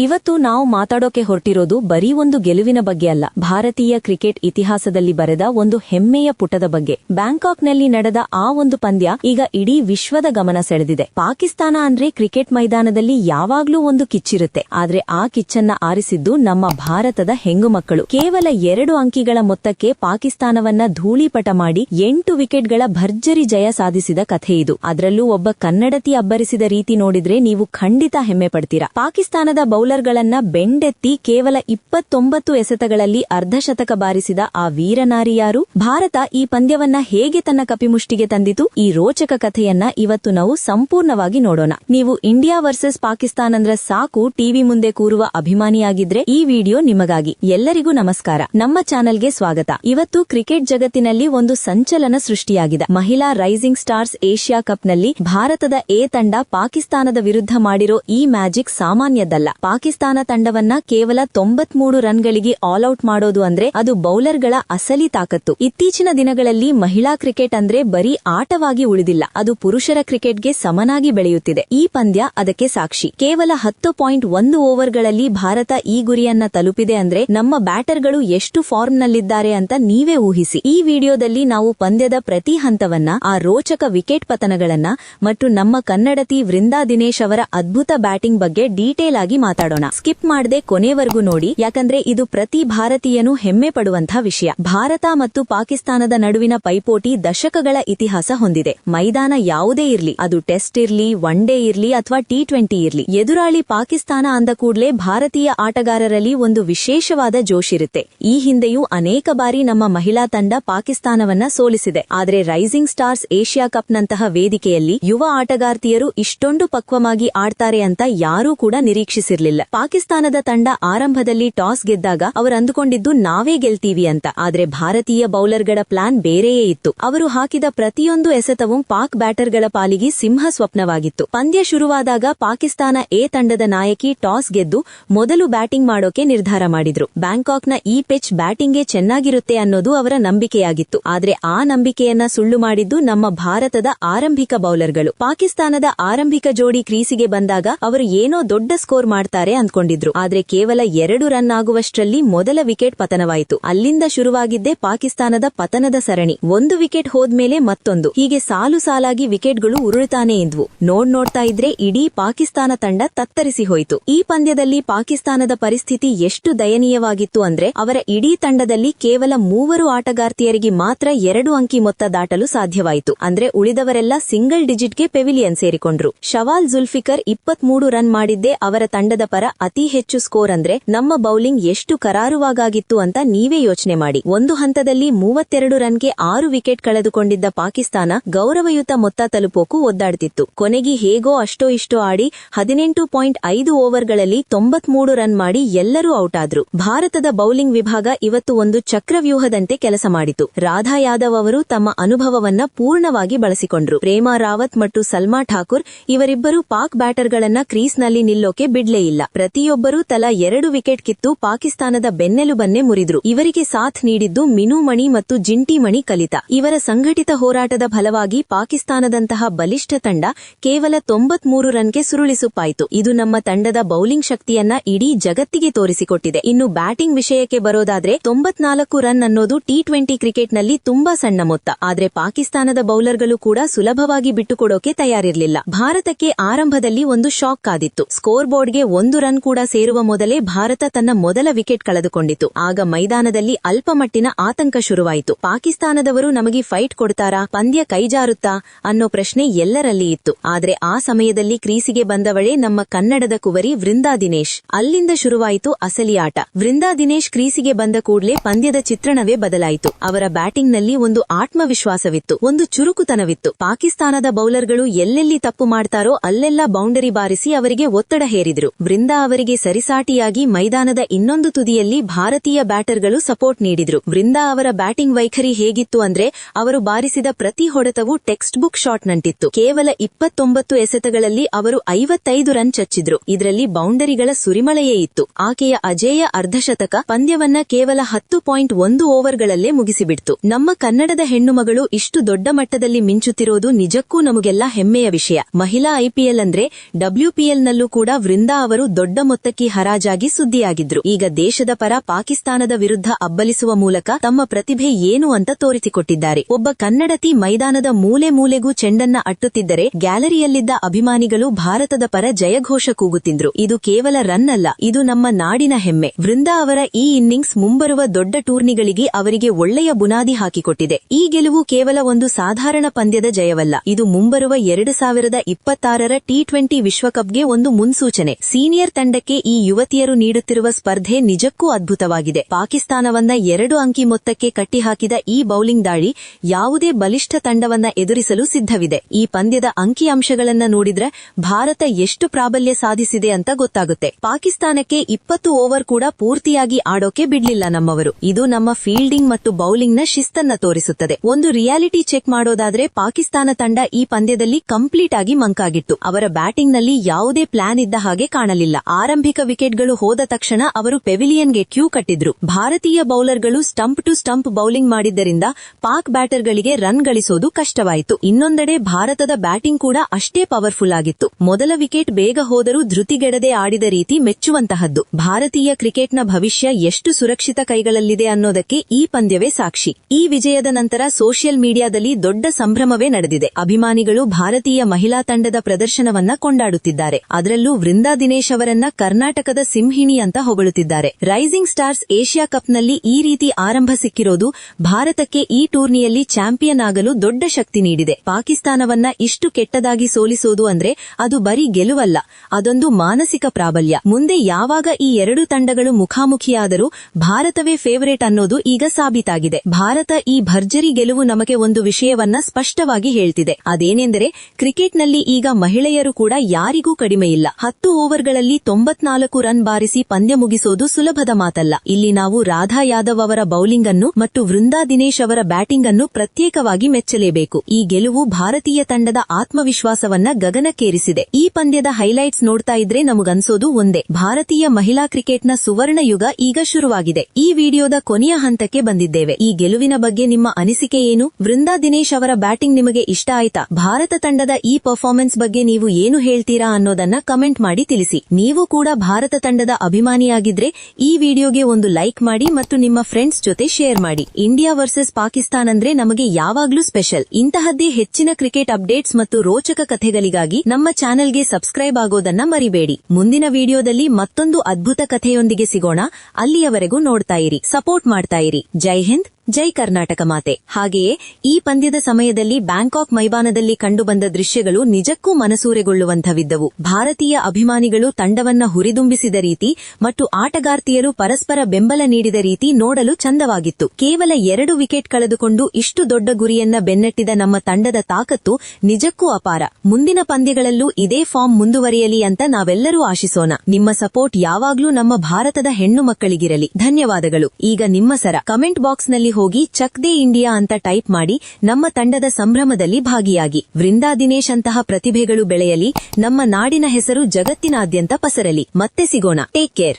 ಇವತ್ತು ನಾವು ಮಾತಾಡೋಕೆ ಹೊರಟಿರೋದು ಬರೀ ಒಂದು ಗೆಲುವಿನ ಬಗ್ಗೆ ಅಲ್ಲ. ಭಾರತೀಯ ಕ್ರಿಕೆಟ್ ಇತಿಹಾಸದಲ್ಲಿ ಬರೆದ ಒಂದು ಹೆಮ್ಮೆಯ ಪುಟದ ಬಗ್ಗೆ. ಬ್ಯಾಂಕಾಕ್ನಲ್ಲಿ ನಡೆದ ಆ ಒಂದು ಪಂದ್ಯ ಈಗ ಇಡೀ ವಿಶ್ವದ ಗಮನ ಸೆಳೆದಿದೆ. ಪಾಕಿಸ್ತಾನ ಅಂದ್ರೆ ಕ್ರಿಕೆಟ್ ಮೈದಾನದಲ್ಲಿ ಯಾವಾಗ್ಲೂ ಒಂದು ಕಿಚ್ಚಿರುತ್ತೆ. ಆದ್ರೆ ಆ ಕಿಚ್ಚನ್ನ ಆರಿಸಿದ್ದು ನಮ್ಮ ಭಾರತದ ಹೆಂಗು ಮಕ್ಕಳು. ಕೇವಲ ಎರಡು ಅಂಕಿಗಳ ಮೊತ್ತಕ್ಕೆ ಪಾಕಿಸ್ತಾನವನ್ನ ಧೂಳಿಪಟ ಮಾಡಿ ಎಂಟು ವಿಕೆಟ್ಗಳ ಭರ್ಜರಿ ಜಯ ಸಾಧಿಸಿದ ಕಥೆ ಇದು. ಅದರಲ್ಲೂ ಒಬ್ಬ ಕನ್ನಡತಿ ಅಬ್ಬರಿಸಿದ ರೀತಿ ನೋಡಿದ್ರೆ ನೀವು ಖಂಡಿತ ಹೆಮ್ಮೆ ಪಡ್ತೀರಾ. ಪಾಕಿಸ್ತಾನದ ಬೌಲರ್ಗಳನ್ನ ಬೆಂಡೆತ್ತಿ ಕೇವಲ ಇಪ್ಪತ್ತೊಂಬತ್ತು ಎಸೆತಗಳಲ್ಲಿ ಅರ್ಧಶತಕ ಬಾರಿಸಿದ ಆ ವೀರನಾರಿ ಯಾರು ಭಾರತ ಈ ಪಂದ್ಯವನ್ನ ಹೇಗೆ ತನ್ನ ಕಪಿಮುಷ್ಟಿಗೆ ತಂದಿತು ಈ ರೋಚಕ ಕಥೆಯನ್ನ ಇವತ್ತು ನಾವು ಸಂಪೂರ್ಣವಾಗಿ ನೋಡೋಣ. ನೀವು ಇಂಡಿಯಾ ವರ್ಸಸ್ ಪಾಕಿಸ್ತಾನ ಅಂದ್ರ ಸಾಕು ಟಿವಿ ಮುಂದೆ ಕೂರುವ ಅಭಿಮಾನಿಯಾಗಿದ್ರೆ ಈ ವಿಡಿಯೋ ನಿಮಗಾಗಿ. ಎಲ್ಲರಿಗೂ ನಮಸ್ಕಾರ. ನಮ್ಮ ಚಾನೆಲ್ಗೆ ಸ್ವಾಗತ. ಇವತ್ತು ಕ್ರಿಕೆಟ್ ಜಗತ್ತಿನಲ್ಲಿ ಒಂದು ಸಂಚಲನ ಸೃಷ್ಟಿಯಾಗಿದೆ. ಮಹಿಳಾ ರೈಸಿಂಗ್ ಸ್ಟಾರ್ಸ್ ಏಷ್ಯಾ ಕಪ್ನಲ್ಲಿ ಭಾರತದ ಎ ತಂಡ ಪಾಕಿಸ್ತಾನದ ವಿರುದ್ಧ ಮಾಡಿರೋ ಈ ಮ್ಯಾಜಿಕ್ ಸಾಮಾನ್ಯದ್ದಲ್ಲ ಪಾಕಿಸ್ತಾನ ತಂಡವನ್ನ ಕೇವಲ ತೊಂಬತ್ಮೂರು ರನ್ಗಳಿಗೆ ಆಲ್ಔಟ್ ಮಾಡೋದು ಅಂದ್ರೆ ಅದು ಬೌಲರ್ಗಳ ಅಸಲಿ ತಾಕತ್ತು. ಇತ್ತೀಚಿನ ದಿನಗಳಲ್ಲಿ ಮಹಿಳಾ ಕ್ರಿಕೆಟ್ ಅಂದ್ರೆ ಬರೀ ಆಟವಾಗಿ ಉಳಿದಿಲ್ಲ, ಅದು ಪುರುಷರ ಕ್ರಿಕೆಟ್ಗೆ ಸಮನಾಗಿ ಬೆಳೆಯುತ್ತಿದೆ. ಈ ಪಂದ್ಯ ಅದಕ್ಕೆ ಸಾಕ್ಷಿ. ಕೇವಲ ಹತ್ತು ಪಾಯಿಂಟ್ ಒಂದು ಓವರ್ಗಳಲ್ಲಿ ಭಾರತ ಈ ಗುರಿಯನ್ನ ತಲುಪಿದೆ ಅಂದ್ರೆ ನಮ್ಮ ಬ್ಯಾಟರ್ಗಳು ಎಷ್ಟು ಫಾರ್ಮ್ನಲ್ಲಿದ್ದಾರೆ ಅಂತ ನೀವೇ ಊಹಿಸಿ. ಈ ವಿಡಿಯೋದಲ್ಲಿ ನಾವು ಪಂದ್ಯದ ಪ್ರತಿ ಹಂತವನ್ನ, ಆ ರೋಚಕ ವಿಕೆಟ್ ಪತನಗಳನ್ನ ಮತ್ತು ನಮ್ಮ ಕನ್ನಡತಿ ವೃಂದಾ ದಿನೇಶ್ ಅವರ ಅದ್ಭುತ ಬ್ಯಾಟಿಂಗ್ ಬಗ್ಗೆ ಡೀಟೇಲ್ ಆಗಿ ಮಾತಾಡೋಣ. ಸ್ಕಿಪ್ ಮಾಡದೆ ಕೊನೆವರೆಗೂ ನೋಡಿ. ಯಾಕಂದ್ರೆ ಇದು ಪ್ರತಿ ಭಾರತೀಯನೂ ಹೆಮ್ಮೆ ಪಡುವಂತಹ ವಿಷಯ. ಭಾರತ ಮತ್ತು ಪಾಕಿಸ್ತಾನದ ನಡುವಿನ ಪೈಪೋಟಿ ದಶಕಗಳ ಇತಿಹಾಸ ಹೊಂದಿದೆ. ಮೈದಾನ ಯಾವುದೇ ಇರ್ಲಿ, ಅದು ಟೆಸ್ಟ್ ಇರ್ಲಿ, ಒನ್ ಡೇ ಇರ್ಲಿ ಅಥವಾ ಟಿ ಟ್ವೆಂಟಿ ಇರ್ಲಿ. ಎದುರಾಳಿ ಪಾಕಿಸ್ತಾನ ಅಂದ ಕೂಡಲೇ ಭಾರತೀಯ ಆಟಗಾರರಲ್ಲಿ ಒಂದು ವಿಶೇಷವಾದ ಜೋಶಿರುತ್ತೆ ಈ ಹಿಂದೆಯೂ ಅನೇಕ ಬಾರಿ ನಮ್ಮ ಮಹಿಳಾ ತಂಡ ಪಾಕಿಸ್ತಾನವನ್ನ ಸೋಲಿಸಿದೆ. ಆದರೆ ರೈಸಿಂಗ್ ಸ್ಟಾರ್ಸ್ ಏಷ್ಯಾ ಕಪ್ನಂತಹ ವೇದಿಕೆಯಲ್ಲಿ ಯುವ ಆಟಗಾರ್ತಿಯರು ಇಷ್ಟೊಂದು ಪಕ್ವವಾಗಿ ಆಡ್ತಾರೆ ಅಂತ ಯಾರೂ ಕೂಡ ನಿರೀಕ್ಷಿಸಿರ್ಲಿಲ್ಲ. ಪಾಕಿಸ್ತಾನದ ತಂಡ ಆರಂಭದಲ್ಲಿ ಟಾಸ್ ಗೆದ್ದಾಗ ಅವರು ಅಂದುಕೊಂಡಿದ್ದು, ನಾವೇ ಗೆಲ್ತೀವಿ ಅಂತ. ಆದ್ರೆ ಭಾರತೀಯ ಬೌಲರ್ಗಳ ಪ್ಲಾನ್ ಬೇರೆಯೇ ಇತ್ತು. ಅವರು ಹಾಕಿದ ಪ್ರತಿಯೊಂದು ಎಸೆತವೂ ಪಾಕ್ ಬ್ಯಾಟರ್ಗಳ ಪಾಲಿಗೆ ಸಿಂಹ ಸ್ವಪ್ನವಾಗಿತ್ತು. ಪಂದ್ಯ ಶುರುವಾದಾಗ ಪಾಕಿಸ್ತಾನ ಎ ತಂಡದ ನಾಯಕಿ ಟಾಸ್ ಗೆದ್ದು ಮೊದಲು ಬ್ಯಾಟಿಂಗ್ ಮಾಡೋಕೆ ನಿರ್ಧಾರ ಮಾಡಿದ್ರು. ಬ್ಯಾಂಕಾಕ್ನ ಈ ಪಿಚ್ ಬ್ಯಾಟಿಂಗ್ಗೆ ಚೆನ್ನಾಗಿರುತ್ತೆ ಅನ್ನೋದು ಅವರ ನಂಬಿಕೆಯಾಗಿತ್ತು. ಆದ್ರೆ ಆ ನಂಬಿಕೆಯನ್ನ ಸುಳ್ಳು ಮಾಡಿದ್ದು ನಮ್ಮ ಭಾರತದ ಆರಂಭಿಕ ಬೌಲರ್ಗಳು. ಪಾಕಿಸ್ತಾನದ ಆರಂಭಿಕ ಜೋಡಿ ಕ್ರೀಸಿಗೆ ಬಂದಾಗ ಅವರು ಏನೋ ದೊಡ್ಡ ಸ್ಕೋರ್ ಮಾಡ್ತಾರೆ ಅಂದ್ಕೊಂಡಿದ್ರು. ಆದ್ರೆ ಕೇವಲ ಎರಡು ರನ್ ಆಗುವಷ್ಟರಲ್ಲಿ ಮೊದಲ ವಿಕೆಟ್ ಪತನವಾಯಿತು. ಅಲ್ಲಿಂದ ಶುರುವಾಗಿದ್ದೇ ಪಾಕಿಸ್ತಾನದ ಪತನದ ಸರಣಿ. ಒಂದು ವಿಕೆಟ್ ಹೋದ್ಮೇಲೆ ಮತ್ತೊಂದು. ಹೀಗೆ ಸಾಲು ಸಾಲಾಗಿ ವಿಕೆಟ್ಗಳು ಉರುಳುತ್ತಾನೆ ಇದ್ವು. ನೋಡ್ ನೋಡ್ತಾ ಇದ್ರೆ ಇಡೀ ಪಾಕಿಸ್ತಾನ ತಂಡ ತತ್ತರಿಸಿ ಹೋಯಿತು. ಈ ಪಂದ್ಯದಲ್ಲಿ ಪಾಕಿಸ್ತಾನದ ಪರಿಸ್ಥಿತಿ ಎಷ್ಟು ದಯನೀಯವಾಗಿತ್ತು ಅಂದ್ರೆ ಅವರ ಇಡೀ ತಂಡದಲ್ಲಿ ಕೇವಲ ಮೂವರು ಆಟಗಾರ್ತಿಯರಿಗೆ ಮಾತ್ರ ಎರಡು ಅಂಕಿ ಮೊತ್ತ ದಾಟಲು ಸಾಧ್ಯವಾಯಿತು. ಅಂದ್ರೆ ಉಳಿದವರೆಲ್ಲ ಸಿಂಗಲ್ ಡಿಜಿಟ್ಗೆ ಪೆವಿಲಿಯನ್ ಸೇರಿಕೊಂಡ್ರು. ಶವಾಲ್ ಜುಲ್ಫಿಕರ್ ಇಪ್ಪತ್ಮೂರು ರನ್ ಮಾಡಿದ್ದೇ ಅವರ ತಂಡದ ಪರ ಅತಿ ಹೆಚ್ಚು ಸ್ಕೋರ್ ಅಂದ್ರೆ ನಮ್ಮ ಬೌಲಿಂಗ್ ಎಷ್ಟು ಕರಾರುವಾಗಾಗಿತ್ತು ಅಂತ ನೀವೇ ಯೋಚನೆ ಮಾಡಿ. ಒಂದು ಹಂತದಲ್ಲಿ ಮೂವತ್ತೆರಡು ರನ್ಗೆ ಆರು ವಿಕೆಟ್ ಕಳೆದುಕೊಂಡಿದ್ದ ಪಾಕಿಸ್ತಾನ ಗೌರವಯುತ ಮೊತ್ತ ತಲುಪೋಕು ಒದ್ದಾಡ್ತಿತ್ತು. ಕೊನೆಗೆ ಹೇಗೋ ಅಷ್ಟೋ ಇಷ್ಟೋ ಆಡಿ ಹದಿನೆಂಟು ಪಾಯಿಂಟ್ ಐದು ಓವರ್ಗಳಲ್ಲಿ ತೊಂಬತ್ಮೂರು ರನ್ ಮಾಡಿ ಎಲ್ಲರೂ ಔಟ್ ಆದ್ರು. ಭಾರತದ ಬೌಲಿಂಗ್ ವಿಭಾಗ ಇವತ್ತು ಒಂದು ಚಕ್ರವ್ಯೂಹದಂತೆ ಕೆಲಸ ಮಾಡಿತು. ರಾಧಾ ಯಾದವ್ ಅವರು ತಮ್ಮ ಅನುಭವವನ್ನ ಪೂರ್ಣವಾಗಿ ಬಳಸಿಕೊಂಡ್ರು. ಪ್ರೇಮಾ ರಾವತ್ ಮತ್ತು ಸಲ್ಮಾ ಠಾಕೂರ್ ಇವರಿಬ್ಬರು ಪಾಕ್ ಬ್ಯಾಟರ್ಗಳನ್ನ ಕ್ರೀಸ್ನಲ್ಲಿ ನಿಲ್ಲೋಕೆ ಬಿಡ್ಲೇ ಇಲ್ಲ. ಪ್ರತಿಯೊಬ್ಬರೂ ತಲಾ ಎರಡು ವಿಕೆಟ್ ಕಿತ್ತು ಪಾಕಿಸ್ತಾನದ ಬೆನ್ನೆಲುಬನ್ನೇ ಮುರಿದ್ರು. ಇವರಿಗೆ ಸಾಥ್ ನೀಡಿದ್ದು ಮಿನುಮಣಿ ಮತ್ತು ಜಿಂಟಿಮಣಿ ಕಲಿತ. ಇವರ ಸಂಘಟಿತ ಹೋರಾಟದ ಫಲವಾಗಿ ಪಾಕಿಸ್ತಾನದಂತಹ ಬಲಿಷ್ಠ ತಂಡ ಕೇವಲ ತೊಂಬತ್ಮೂರು ರನ್ಗೆ ಸುರುಳಿಸುಪಾಯಿತು. ಇದು ನಮ್ಮ ತಂಡದ ಬೌಲಿಂಗ್ ಶಕ್ತಿಯನ್ನ ಇಡೀ ಜಗತ್ತಿಗೆ ತೋರಿಸಿಕೊಟ್ಟಿದೆ. ಇನ್ನು ಬ್ಯಾಟಿಂಗ್ ವಿಷಯಕ್ಕೆ ಬರೋದಾದ್ರೆ ತೊಂಬತ್ನಾಲ್ಕು ರನ್ ಅನ್ನೋದು ಟಿ ಟ್ವೆಂಟಿ ಕ್ರಿಕೆಟ್ನಲ್ಲಿ ತುಂಬಾ ಸಣ್ಣ ಮೊತ್ತ. ಆದ್ರೆ ಪಾಕಿಸ್ತಾನದ ಬೌಲರ್ಗಳು ಕೂಡ ಸುಲಭವಾಗಿ ಬಿಟ್ಟುಕೊಡೋಕೆ ತಯಾರಿರಲಿಲ್ಲ. ಭಾರತಕ್ಕೆ ಆರಂಭದಲ್ಲಿ ಒಂದು ಶಾಕ್ ಕಾದಿತ್ತು ಸ್ಕೋರ್ ಬೋರ್ಡ್ಗೆ ಒಂದು ರನ್ ಕೂಡ ಸೇರುವ ಮೊದಲೇ ಭಾರತ ತನ್ನ ಮೊದಲ ವಿಕೆಟ್ ಕಳೆದುಕೊಂಡಿತು. ಆಗ ಮೈದಾನದಲ್ಲಿ ಅಲ್ಪಮಟ್ಟಿನ ಆತಂಕ ಶುರುವಾಯಿತು. ಪಾಕಿಸ್ತಾನದವರು ನಮಗೆ ಫೈಟ್ ಕೊಡ್ತಾರಾ? ಪಂದ್ಯ ಕೈಜಾರುತ್ತಾ? ಅನ್ನೋ ಪ್ರಶ್ನೆ ಎಲ್ಲರಲ್ಲಿ ಇತ್ತು. ಆದ್ರೆ ಆ ಸಮಯದಲ್ಲಿ ಕ್ರೀಸಿಗೆ ಬಂದವಳೇ ನಮ್ಮ ಕನ್ನಡದ ಕುವರಿ ವೃಂದಾ ದಿನೇಶ್. ಅಲ್ಲಿಂದ ಶುರುವಾಯಿತು ಅಸಲಿ ಆಟ. ವೃಂದಾ ದಿನೇಶ್ ಕ್ರೀಸಿಗೆ ಬಂದ ಕೂಡಲೇ ಪಂದ್ಯದ ಚಿತ್ರಣವೇ ಬದಲಾಯಿತು. ಅವರ ಬ್ಯಾಟಿಂಗ್ನಲ್ಲಿ ಒಂದು ಆತ್ಮವಿಶ್ವಾಸವಿತ್ತು. ಒಂದು ಚುರುಕುತನವಿತ್ತು. ಪಾಕಿಸ್ತಾನದ ಬೌಲರ್ಗಳು ಎಲ್ಲೆಲ್ಲಿ ತಪ್ಪು ಮಾಡ್ತಾರೋ ಅಲ್ಲೆಲ್ಲ ಬೌಂಡರಿ ಬಾರಿಸಿ ಅವರಿಗೆ ಒತ್ತಡ ಹೇರಿದ್ರು. ವೃಂದಾ ಅವರಿಗೆ ಸರಿಸಾಟಿಯಾಗಿ ಮೈದಾನದ ಇನ್ನೊಂದು ತುದಿಯಲ್ಲಿ ಭಾರತೀಯ ಬ್ಯಾಟರ್ಗಳು ಸಪೋರ್ಟ್ ನೀಡಿದ್ರು. ವೃಂದಾ ಅವರ ಬ್ಯಾಟಿಂಗ್ ವೈಖರಿ ಹೇಗಿತ್ತು ಅಂದ್ರೆ ಅವರು ಬಾರಿಸಿದ ಪ್ರತಿ ಹೊಡೆತವೂ ಟೆಕ್ಸ್ಟ್ ಬುಕ್ ಶಾಟ್ ನಂಟಿತ್ತು ಕೇವಲ ಇಪ್ಪತ್ತೊಂಬತ್ತು ಎಸೆತಗಳಲ್ಲಿ ಅವರು ಐವತ್ತೈದು ರನ್ ಚಚ್ಚಿದ್ರು. ಇದರಲ್ಲಿ ಬೌಂಡರಿಗಳ ಸುರಿಮಳೆಯೇ ಇತ್ತು. ಆಕೆಯ ಅಜೇಯ ಅರ್ಧಶತಕ ಪಂದ್ಯವನ್ನ ಕೇವಲ ಹತ್ತು ಪಾಯಿಂಟ್ ಒಂದು ಓವರ್ಗಳಲ್ಲೇ ಮುಗಿಸಿಬಿಡ್ತು. ನಮ್ಮ ಕನ್ನಡದ ಹೆಣ್ಣುಮಗಳು ಇಷ್ಟು ದೊಡ್ಡ ಮಟ್ಟದಲ್ಲಿ ಮಿಂಚುತ್ತಿರೋದು ನಿಜಕ್ಕೂ ನಮಗೆಲ್ಲ ಹೆಮ್ಮೆಯ ವಿಷಯ. ಮಹಿಳಾ ಐಪಿಎಲ್ ಅಂದ್ರೆ ಡಬ್ಲ್ಯೂಪಿಎಲ್ನಲ್ಲೂ ಕೂಡ ವೃಂದಾ ಅವರು ದೊಡ್ಡ ಮೊತ್ತಕ್ಕೆ ಹರಾಜಾಗಿ ಸುದ್ದಿಯಾಗಿದ್ರು. ಈಗ ದೇಶದ ಪರ ಪಾಕಿಸ್ತಾನದ ವಿರುದ್ಧ ಅಬ್ಬಲಿಸುವ ಮೂಲಕ ತಮ್ಮ ಪ್ರತಿಭೆ ಏನು ಅಂತ ತೋರಿಸಿಕೊಟ್ಟಿದ್ದಾರೆ. ಒಬ್ಬ ಕನ್ನಡತಿ ಮೈದಾನದ ಮೂಲೆ ಮೂಲೆಗೂ ಚೆಂಡನ್ನ ಅಟ್ಟುತ್ತಿದ್ದರೆ ಗ್ಯಾಲರಿಯಲ್ಲಿದ್ದ ಅಭಿಮಾನಿಗಳು ಭಾರತದ ಪರ ಜಯಘೋಷ ಕೂಗುತ್ತಿದ್ರು. ಇದು ಕೇವಲ ರನ್ ಅಲ್ಲ, ಇದು ನಮ್ಮ ನಾಡಿನ ಹೆಮ್ಮೆ. ವೃಂದಾ ಅವರ ಈ ಇನ್ನಿಂಗ್ಸ್ ಮುಂಬರುವ ದೊಡ್ಡ ಟೂರ್ನಿಗಳಿಗೆ ಅವರಿಗೆ ಒಳ್ಳೆಯ ಬುನಾದಿ ಹಾಕಿಕೊಟ್ಟಿದೆ. ಈ ಗೆಲುವು ಕೇವಲ ಒಂದು ಸಾಧಾರಣ ಪಂದ್ಯದ ಜಯವಲ್ಲ, ಇದು ಮುಂಬರುವ ಎರಡು ಸಾವಿರದ ಇಪ್ಪತ್ತಾರರ ಟಿ ಟ್ವೆಂಟಿ ವಿಶ್ವಕಪ್ಗೆ ಒಂದು ಮುನ್ಸೂಚನೆ. ಸೀನಿಯರ್ ತಂಡಕ್ಕೆ ಈ ಯುವತಿಯರು ನೀಡುತ್ತಿರುವ ಸ್ಪರ್ಧೆ ನಿಜಕ್ಕೂ ಅದ್ಭುತವಾಗಿದೆ. ಪಾಕಿಸ್ತಾನವನ್ನ ಎರಡು ಅಂಕಿ ಮೊತ್ತಕ್ಕೆ ಕಟ್ಟಿಹಾಕಿದ ಈ ಬೌಲಿಂಗ್ ದಾಳಿ ಯಾವುದೇ ಬಲಿಷ್ಠ ತಂಡವನ್ನ ಎದುರಿಸಲು ಸಿದ್ಧವಿದೆ. ಈ ಪಂದ್ಯದ ಅಂಕಿಅಂಶಗಳನ್ನ ನೋಡಿದ್ರೆ ಭಾರತ ಎಷ್ಟು ಪ್ರಾಬಲ್ಯ ಸಾಧಿಸಿದೆ ಅಂತ ಗೊತ್ತಾಗುತ್ತೆ. ಪಾಕಿಸ್ತಾನಕ್ಕೆ ಇಪ್ಪತ್ತು ಓವರ್ ಕೂಡ ಪೂರ್ತಿಯಾಗಿ ಆಡೋಕೆ ಬಿಡ್ಲಿಲ್ಲ ನಮ್ಮವರು. ಇದು ನಮ್ಮ ಫೀಲ್ಡಿಂಗ್ ಮತ್ತು ಬೌಲಿಂಗ್ನ ಶಿಸ್ತನ್ನ ತೋರಿಸುತ್ತದೆ. ಒಂದು ರಿಯಾಲಿಟಿ ಚೆಕ್ ಮಾಡೋದಾದ್ರೆ ಪಾಕಿಸ್ತಾನ ತಂಡ ಈ ಪಂದ್ಯದಲ್ಲಿ ಕಂಪ್ಲೀಟ್ ಆಗಿ ಮಂಕಾಗಿತ್ತು. ಅವರ ಬ್ಯಾಟಿಂಗ್ನಲ್ಲಿ ಯಾವುದೇ ಪ್ಲಾನ್ ಇದ್ದ ಹಾಗೆ ಕಾಣಲಿಲ್ಲ. ಆರಂಭಿಕ ವಿಕೆಟ್ಗಳು ಹೋದ ತಕ್ಷಣ ಅವರು ಪೆವಿಲಿಯನ್ಗೆ ಕ್ಯೂ ಕಟ್ಟಿದ್ರು. ಭಾರತೀಯ ಬೌಲರ್ಗಳು ಸ್ಟಂಪ್ ಟು ಸ್ಟಂಪ್ ಬೌಲಿಂಗ್ ಮಾಡಿದ್ದರಿಂದ ಪಾಕ್ ಬ್ಯಾಟರ್ಗಳಿಗೆ ರನ್ ಗಳಿಸೋದು ಕಷ್ಟವಾಯಿತು. ಇನ್ನೊಂದೆಡೆ ಭಾರತದ ಬ್ಯಾಟಿಂಗ್ ಕೂಡ ಅಷ್ಟೇ ಪವರ್ಫುಲ್ ಆಗಿತ್ತು. ಮೊದಲ ವಿಕೆಟ್ ಬೇಗ ಹೋದರೂ ಧೃತಿಗೆಡದೆ ಆಡಿದ ರೀತಿ ಮೆಚ್ಚುವಂತಹದ್ದು. ಭಾರತೀಯ ಕ್ರಿಕೆಟ್ನ ಭವಿಷ್ಯ ಎಷ್ಟು ಸುರಕ್ಷಿತ ಕೈಗಳಲ್ಲಿದೆ ಅನ್ನೋದಕ್ಕೆ ಈ ಪಂದ್ಯವೇ ಸಾಕ್ಷಿ. ಈ ವಿಜಯದ ನಂತರ ಸೋಷಿಯಲ್ ಮೀಡಿಯಾದಲ್ಲಿ ದೊಡ್ಡ ಸಂಭ್ರಮವೇ ನಡೆದಿದೆ. ಅಭಿಮಾನಿಗಳು ಭಾರತೀಯ ಮಹಿಳಾ ತಂಡದ ಪ್ರದರ್ಶನವನ್ನ ಕೊಂಡಾಡುತ್ತಿದ್ದಾರೆ. ಅದರಲ್ಲೂ ವೃಂದಾ ದಿನೇಶ್ ಅವರನ್ನ ಕರ್ನಾಟಕದ ಸಿಂಹಿಣಿ ಅಂತ ಹೊಗಳುತ್ತಿದ್ದಾರೆ. ರೈಸಿಂಗ್ ಸ್ಟಾರ್ಸ್ ಏಷ್ಯಾ ಕಪ್ನಲ್ಲಿ ಈ ರೀತಿ ಆರಂಭ ಸಿಕ್ಕಿರೋದು ಭಾರತಕ್ಕೆ ಈ ಟೂರ್ನಿಯಲ್ಲಿ ಚಾಂಪಿಯನ್ ಆಗಲು ದೊಡ್ಡ ಶಕ್ತಿ ನೀಡಿದೆ. ಪಾಕಿಸ್ತಾನವನ್ನ ಇಷ್ಟು ಕೆಟ್ಟದಾಗಿ ಸೋಲಿಸೋದು ಅಂದ್ರೆ ಅದು ಬರೀ ಗೆಲುವಲ್ಲ, ಅದೊಂದು ಮಾನಸಿಕ ಪ್ರಾಬಲ್ಯ. ಮುಂದೆ ಯಾವಾಗ ಈ ಎರಡು ತಂಡಗಳು ಮುಖಾಮುಖಿಯಾದರೂ ಭಾರತವೇ ಫೇವರೇಟ್ ಅನ್ನೋದು ಈಗ ಸಾಬೀತಾಗಿದೆ. ಭಾರತ ಈ ಭರ್ಜರಿ ಗೆಲುವು ನಮಗೆ ಒಂದು ವಿಷಯವನ್ನ ಸ್ಪಷ್ಟವಾಗಿ ಹೇಳ್ತಿದೆ. ಅದೇನೆಂದರೆ, ಕ್ರಿಕೆಟ್ನಲ್ಲಿ ಈಗ ಮಹಿಳೆಯರು ಕೂಡ ಯಾರಿಗೂ ಕಡಿಮೆ ಇಲ್ಲ. ಹತ್ತು ಓವರ್ಗಳಲ್ಲಿ ತೊಂಬತ್ನಾಲ್ಕು ರನ್ ಬಾರಿಸಿ ಪಂದ್ಯ ಮುಗಿಸೋದು ಸುಲಭದ ಮಾತಲ್ಲ. ಇಲ್ಲಿ ನಾವು ರಾಧಾ ಯಾದವ್ ಅವರ ಬೌಲಿಂಗ್ ಅನ್ನು ಮತ್ತು ವೃಂದಾ ದಿನೇಶ್ ಅವರ ಬ್ಯಾಟಿಂಗ್ ಅನ್ನು ಪ್ರತ್ಯೇಕವಾಗಿ ಮೆಚ್ಚಲೇಬೇಕು. ಈ ಗೆಲುವು ಭಾರತೀಯ ತಂಡದ ಆತ್ಮವಿಶ್ವಾಸವನ್ನ ಗಗನಕ್ಕೇರಿಸಿದೆ. ಈ ಪಂದ್ಯದ ಹೈಲೈಟ್ಸ್ ನೋಡ್ತಾ ಇದ್ರೆ ನಮಗನ್ಸೋದು ಒಂದೇ. ಭಾರತೀಯ ಮಹಿಳಾ ಕ್ರಿಕೆಟ್ನ ಸುವರ್ಣ ಯುಗ ಈಗ ಶುರುವಾಗಿದೆ. ಈ ವಿಡಿಯೋದ ಕೊನೆಯ ಹಂತಕ್ಕೆ ಬಂದಿದ್ದೇವೆ. ಈ ಗೆಲುವಿನ ಬಗ್ಗೆ ನಿಮ್ಮ ಅನಿಸಿಕೆ ಏನು? ವೃಂದಾ ದಿನೇಶ್ ಅವರ ಬ್ಯಾಟಿಂಗ್ ನಿಮಗೆ ಇಷ್ಟ ಆಯ್ತಾ? ಭಾರತ ತಂಡದ ಈ ಪರ್ಫಾರ್ಮೆನ್ಸ್ ಬಗ್ಗೆ ನೀವು ಏನು ಹೇಳ್ತೀರಾ ಅನ್ನೋದನ್ನ ಕಮೆಂಟ್ ಮಾಡಿ ತಿಳಿಸಿ. ನೀವು ಕೂಡ ಭಾರತ ತಂಡದ ಅಭಿಮಾನಿಯಾಗಿದ್ರೆ ಈ ವಿಡಿಯೋಗೆ ಒಂದು ಲೈಕ್ ಮಾಡಿ ಮತ್ತು ನಿಮ್ಮ ಫ್ರೆಂಡ್ಸ್ ಜೊತೆ ಶೇರ್ ಮಾಡಿ. ಇಂಡಿಯಾ ವರ್ಸಸ್ ಪಾಕಿಸ್ತಾನ್ ಅಂದ್ರೆ ನಮಗೆ ಯಾವಾಗ್ಲೂ ಸ್ಪೆಷಲ್. ಇಂತಹದ್ದೇ ಹೆಚ್ಚಿನ ಕ್ರಿಕೆಟ್ ಅಪ್ಡೇಟ್ಸ್ ಮತ್ತು ರೋಚಕ ಕಥೆಗಳಿಗಾಗಿ ನಮ್ಮ ಚಾನೆಲ್ಗೆ ಸಬ್ಸ್ಕ್ರೈಬ್ ಆಗೋದನ್ನ ಮರಿಬೇಡಿ. ಮುಂದಿನ ವಿಡಿಯೋದಲ್ಲಿ ಮತ್ತೊಂದು ಅದ್ಭುತ ಕಥೆಯೊಂದಿಗೆ ಸಿಗೋಣ. ಅಲ್ಲಿಯವರೆಗೂ ನೋಡ್ತಾ ಇರಿ. ಸಪೋರ್ಟ್ ಮಾಡ್ತಾ ಇರಿ. ಜೈ ಹಿಂದ್. ಜೈ ಕರ್ನಾಟಕ ಮಾತೆ. ಹಾಗೆಯೇ ಈ ಪಂದ್ಯದ ಸಮಯದಲ್ಲಿ ಬ್ಯಾಂಕಾಕ್ ಮೈದಾನದಲ್ಲಿ ಕಂಡುಬಂದ ದೃಶ್ಯಗಳು ನಿಜಕ್ಕೂ ಮನಸೂರೆಗೊಳ್ಳುವಂಥವಿದ್ದವು. ಭಾರತೀಯ ಅಭಿಮಾನಿಗಳು ತಂಡವನ್ನ ಹುರಿದುಂಬಿಸಿದ ರೀತಿ ಮತ್ತು ಆಟಗಾರ್ತಿಯರು ಪರಸ್ಪರ ಬೆಂಬಲ ನೀಡಿದ ರೀತಿ ನೋಡಲು ಚಂದವಾಗಿತ್ತು. ಕೇವಲ ಎರಡು ವಿಕೆಟ್ ಕಳೆದುಕೊಂಡು ಇಷ್ಟು ದೊಡ್ಡ ಗುರಿಯನ್ನ ಬೆನ್ನಟ್ಟಿದ ನಮ್ಮ ತಂಡದ ತಾಕತ್ತು ನಿಜಕ್ಕೂ ಅಪಾರ. ಮುಂದಿನ ಪಂದ್ಯಗಳಲ್ಲೂ ಇದೇ ಫಾರ್ಮ್ ಮುಂದುವರಿಯಲಿ ಅಂತ ನಾವೆಲ್ಲರೂ ಆಶಿಸೋಣ. ನಿಮ್ಮ ಸಪೋರ್ಟ್ ಯಾವಾಗ್ಲೂ ನಮ್ಮ ಭಾರತದ ಹೆಣ್ಣು ಮಕ್ಕಳಿಗಿರಲಿ. ಧನ್ಯವಾದಗಳು. ಈಗ ನಿಮ್ಮ ಸರ. ಕಮೆಂಟ್ ಬಾಕ್ಸ್ನಲ್ಲಿ ಹೋಗಿ ಚಕ್ ದೇ ಇಂಡಿಯಾ ಅಂತ ಟೈಪ್ ಮಾಡಿ ನಮ್ಮ ತಂಡದ ಸಂಭ್ರಮದಲ್ಲಿ ಭಾಗಿಯಾಗಿ. ವೃಂದಾ ದಿನೇಶ್ ಅಂತಹ ಪ್ರತಿಭೆಗಳು ಬೆಳೆಯಲಿ, ನಮ್ಮ ನಾಡಿನ ಹೆಸರು ಜಗತ್ತಿನಾದ್ಯಂತ ಪಸರಲಿ. ಮತ್ತೆ ಸಿಗೋಣ. Take care